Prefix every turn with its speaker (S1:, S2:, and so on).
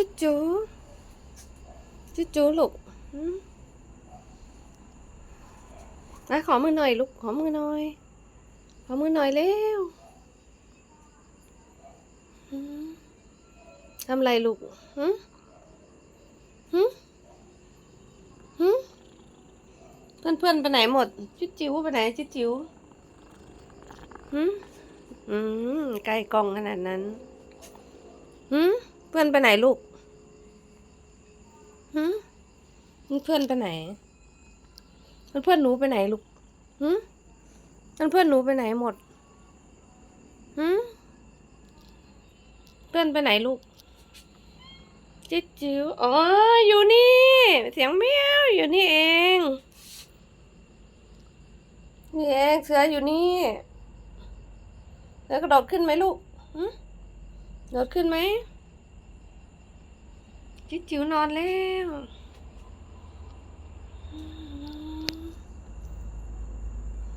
S1: จุจูจุจูลูกหืมอะขอมือหน่อยลูก ขอมือหน่อย ขอมือหน่อยเร็วทำไรลูกหืมหืมหืมเพื่อนเพื่อนๆไปไหนหมด จุดจิ๋วไปไหนจุดจิ๋วหืมอืม ใกล้กล้องขนาดนั้นหืมเพื่อนไปไหนลูก หืมเพื่อนไปไหนเพื่อนเพื่อนหนูไปไหนลูกหืมเพื่อนเพื่อนหนูไปไหนหมดหืมเพื่อนไปไหนลูกจิ๊จิ๋วอ๋อ อยู่นี่ เสียงแมวอยู่นี่เอง นี่เองเสืออยู่นี่เสือกระโดดขึ้นไหมลูกหึโดดขึ้นไหม จิ๋วนอนแล้ว